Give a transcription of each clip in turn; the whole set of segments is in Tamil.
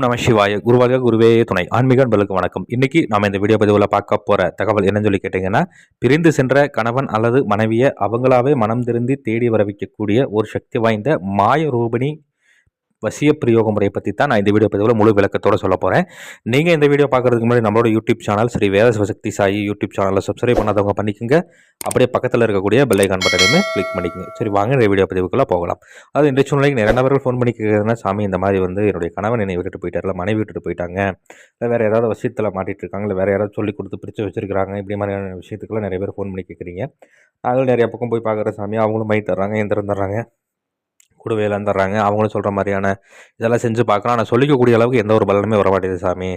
ஓம் நம சிவாய. குருவாக குருவே துணை. ஆன்மீக அன்பர்களுக்கு வணக்கம். இன்னைக்கு நம்ம இந்த வீடியோ பதிவில் பார்க்க போற தகவல் என்னன்னு சொல்லி கேட்டிங்கன்னா பிரிந்து சென்ற கணவன் அல்லது மனைவியை அவங்களாவே மனம் திருந்தி தேடி வர வைக்கக்கூடிய ஒரு சக்தி வாய்ந்த மாய ரூபிணி வசிய பிரயோக முறையை பற்றி தான் நான் இந்த வீடியோ பதிவில் முழு விளக்கத்தோட சொல்ல போகிறேன் நீங்கள் இந்த வீடியோ பார்க்குறதுக்கு முன்னாடி நம்மளோட YouTube channel Sri Veda Sivasakthi Sai YouTube சேனலில் சப்ஸ்கிரைப் பண்ணாதவங்க பண்ணிக்கோங்க. அப்படியே பக்கத்தில் இருக்கக்கூடிய பெல்லைக்கான் பட்டனையுமே கிளிக் பண்ணிக்கோங்க. சரி வாங்க இந்த வீடியோ பதிவுக்குள்ளே போகலாம். அது இந்த சூழ்நிலைக்கு நிறைய நபர்கள் ஃபோன் பண்ணி கேட்குறதுனா சாமி இந்த மாதிரி வந்து என்னுடைய கணவன் என்னை விட்டுட்டு போயிட்டார்ல மனைவி விட்டுட்டு போயிட்டாங்க இல்லை வேறு ஏதாவது விஷயத்தில் மாட்டிகிட்டு இருக்காங்க இல்லை வேறு யாராவது சொல்லி கொடுத்து பிரித்து வச்சிருக்காங்க இப்படி மாதிரியான விஷயத்துக்குலாம் நிறைய பேர் ஃபோன் பண்ணி கேட்குறீங்க நாங்களும் நிறைய பக்கம் போய் பார்க்குற சாமி அவங்களும் மை தர்றாங்க எந்திரம் தர்றாங்க. கூடவேலாம் தர்றாங்க அவங்களும் சொல்கிற மாதிரியான இதெல்லாம் செஞ்சு பார்க்கலாம். ஆனால் சொல்லிக்கக்கூடிய அளவுக்கு எந்த ஒரு பலனுமே வர மாட்டேங்குது சாமி.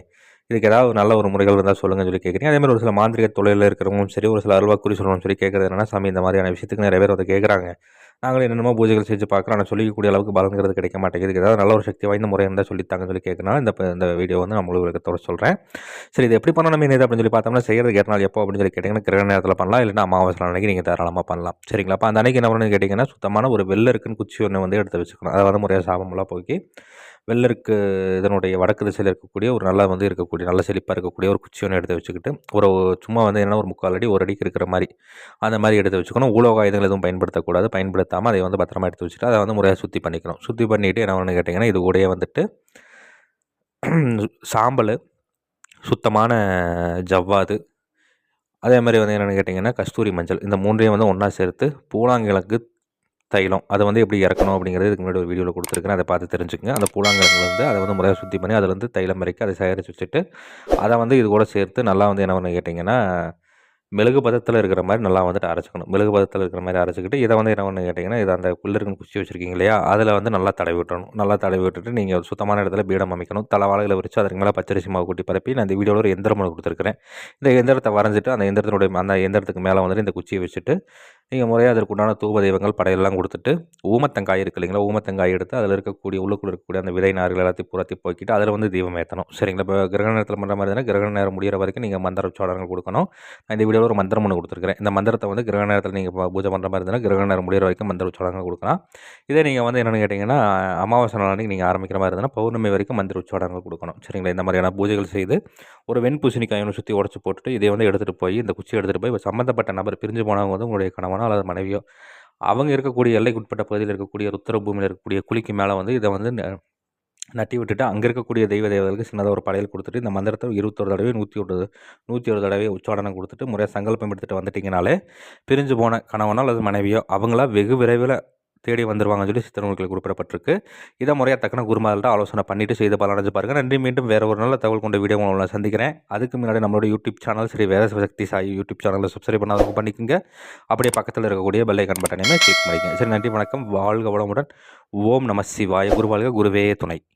இதுக்கு ஏதாவது ஒரு நல்ல ஒரு முறைகள் இருந்தால் சொல்லுங்கன்னு சொல்லி கேட்குறீங்க அதே மாதிரி ஒரு சில மாந்திரிக தொழிலில் இருக்கிறவங்களும் சரி ஒரு சில அருவா குறி சொல்லணும்னு சொல்லி கேட்குறது என்னன்னா சாமி இந்த மாதிரியான விஷயத்துக்கு நிறைய பேர் அதை கேட்குறாங்க நாங்களும் என்னென்னமோ பூஜைகள் செஞ்சு பார்க்குறோம் ஆனால் சொல்லிக்கக்கூடிய அளவுக்கு பலன்கிறது கிடைக்க மாட்டேங்குது. இதுக்கு ஏதாவது நல்ல ஒரு சக்தி வாய்ந்த முறை இருந்தால் சொல்லித்தாங்கன்னு சொல்லி கேட்கறனால இந்த இந்த வீடியோ வந்து நான் உங்களுக்கு தொடர் சொல்கிறேன் சரி இது எப்படி பண்ணணும் என்ன அப்படின்னு சொல்லி பார்த்தோம்னா செய்கிறது கேட்ட நாள் எப்போ அப்படின்னு சொல்லி கேட்டிங்கன்னா கிரக நேரத்தில் பண்ணலாம். இல்லைன்னா அமாவாசை நாள் அன்னைக்கு நீங்கள் தாராளமாக பண்ணலாம். சரிங்களா? அப்போ அந்த அன்னைக்கு என்ன பண்ணணும்னு கேட்டிங்கன்னா சுத்தமான ஒரு வெள்ளருக்குன்னு குச்சி ஒன்று வந்து எடுத்து வச்சுக்கணும். அதை வந்து முறையாக சாபமெல்லாம் போக்கி வெள்ளருக்கு இதனுடைய வடக்கு திசையில் இருக்கக்கூடிய ஒரு நல்லா வந்து இருக்கக்கூடிய நல்ல செழிப்பாக இருக்கக்கூடிய ஒரு குச்சி ஒன்று எடுத்து வச்சுக்கிட்டு ஒரு சும்மா வந்து என்ன ஒரு முக்கால் அடி ஒரு அடிக்கு இருக்கிற மாதிரி அந்த மாதிரி எடுத்து வச்சுக்கணும். உலோக ஆயுதங்கள் எதுவும் பயன்படுத்தக்கூடாது. பயன்படுத்தாமல் அதை வந்து பத்திரமா எடுத்து வச்சுட்டு அதை வந்து முறையாக சுத்தி பண்ணிக்கணும். சுற்றி பண்ணிவிட்டு என்ன பண்ணு கேட்டிங்கன்னா இது கூடயே வந்துட்டு சாம்பல் சுத்தமான ஜவ்வாது அதே மாதிரி வந்து என்னென்னு கேட்டிங்கன்னா கஸ்தூரி மஞ்சள் இந்த மூன்றையும் வந்து ஒன்றா சேர்த்து பூலாங்கிழங்கு தைலம். அதை வந்து எப்படி இறக்கணும் அப்படிங்கிறது இதுக்கு முன்னாடி ஒரு வீடியோவில் கொடுத்துருக்கேன் அதை பார்த்து தெரிஞ்சுக்கங்க. அந்த பூலாங்கிழங்கு வந்து அதை வந்து முறையாக சுத்தி பண்ணி அதில் வந்து தைலம் இறக்கி அதை சேகரித்து வச்சுட்டு அதை வந்து இது கூட சேர்த்து நல்லா வந்து என்ன பண்ணு கேட்டிங்கன்னா மெழுகு பதத்தில் இருக்கிற மாதிரி நல்லா வந்துட்டு அரைச்சிக்கணும். மெழுகு பதத்தில் இருக்கிற மாதிரி அரைச்சிக்கிட்டு இதை வந்து என்ன பண்ணு கேட்டிங்கன்னா இது அந்த புல்லருக்குன்னு குச்சி வச்சுருக்கீங்க இல்லையா அதில் வந்து நல்லா தடவி விட்டுறணும். நல்லா தடவி விட்டுட்டு நீங்கள் ஒரு சுத்தமான இடத்துல பீடம் அமைக்கணும். தலைவாழையில் விரிச்சு அதுக்கு மேலே பச்சரிசி மாவு கூட்டி பரப்பி நான் இந்த வீடியோவில் ஒரு எந்திரம் ஒன்று கொடுத்துருக்கிறேன். இந்த எந்திரத்தை வரைஞ்சிட்டு அந்த எந்திரத்தினுடைய அந்த எந்திரத்துக்கு மேலே வந்துட்டு இந்த குச்சியை வச்சுட்டு நீங்கள் முறையாக அதற்குண்டான தூப தெய்வங்கள் படையெல்லாம் கொடுத்துட்டு ஊமத்தங்காய் இருக்குது இல்லைங்களா? ஊமத்தங்காய் எடுத்து அதில் இருக்கக்கூடிய உள்ளுக்குள்ள இருக்கக்கூடிய அந்த விதை நார்கள் எல்லாத்தையும் புறத்தி போக்கிட்டு அதில் வந்து தீபம் ஏற்றணும். சரிங்களா? இப்போ கிரகண நேரத்தில் பண்ணுற மாதிரி இருந்தால் கிரகண நேரம் முடிகிற வரைக்கும் நீங்கள் மந்திர உச்சாடனங்கள் கொடுக்கணும். நான் இந்த வீடியோவில் ஒரு மந்திரம் ஒன்று கொடுத்துருக்கிறேன். இந்த மந்திரத்தை வந்து கிரகண நேரத்தில் நீங்கள் பூஜை பண்ணுற மாதிரி இருந்தால் கிரகண நேரம் முடிகிற வரைக்கும் மந்திர உச்சாடனங்கள் கொடுக்கலாம். இதே நீங்கள் வந்து என்னென்னு கேட்டிங்கன்னா அமாவாசை நாளைக்கு நீங்கள் ஆரம்பிக்கிற மாதிரி இருந்தால் பௌர்ணமி வரைக்கும் மந்திர உச்சாடனங்கள் கொடுக்கணும். சரிங்களா? இந்த மாதிரியான பூஜைகள் செய்து ஒரு வெண் பூசணிக்காய் ஒன்று சுற்றி உடச்சி போட்டுட்டு இதை வந்து எடுத்துகிட்டு போய் இந்த குச்சி எடுத்துகிட்டு போய் சம்மந்தப்பட்ட நபர் பிரிஞ்சு போனவங்க வந்து உங்களுடைய கணவன் அல்லது மனைவியோ அவங்க இருக்கக்கூடிய எல்லைக்குட்பட்ட பகுதியில் இருக்கக்கூடிய ருத்திர பூமியில் இருக்கக்கூடிய குழிக்கு மேலே வந்து இதை வந்து நட்டி விட்டுட்டு அங்கே இருக்கக்கூடிய தெய்வ தேவதைகளுக்கு சின்னதாக ஒரு படையல் கொடுத்துட்டு இந்த மந்திரத்தை இருபத்தொரு தடவை நூற்றி ஒரு நூற்றி ஒரு தடவை உச்சாடனம் கொடுத்துட்டு முறையாக சங்கல்பம் எடுத்துகிட்டு வந்துட்டிங்கனாலே பிரிஞ்சு போன கணவனோ அல்லது மனைவியோ அவங்களா வெகு விரைவில் தேடி வந்துருவாங்கன்னு சொல்லி சித்தர்களுக்கு குறிப்பிடப்பட்டிருக்கு. இதை முறையாக தக்கன குருமார்கள்ட்ட ஆலோசனை பண்ணிட்டு செய்த பலனடைஞ்சு பாருங்கள் நன்றி மீண்டும் வேறு ஒரு நல்ல தகவல் கொண்ட வீடியோ உங்களை நான் சந்திக்கிறேன். அதுக்கு முன்னாடி நம்மளோட YouTube channel Sri Veda Sakthi Sai YouTube சேனலில் சப்ஸ்கிரைப் பண்ணாதவங்க பண்ணிக்கோங்க. அப்படியே பக்கத்தில் இருக்கக்கூடிய பெல் பட்டனையுமே கிளிக் பண்ணிக்கங்க. சரி நன்றி வணக்கம். வாழ்க வளமுடன். ஓம் நம சிவாய. குருவாழ்க குருவே துணை.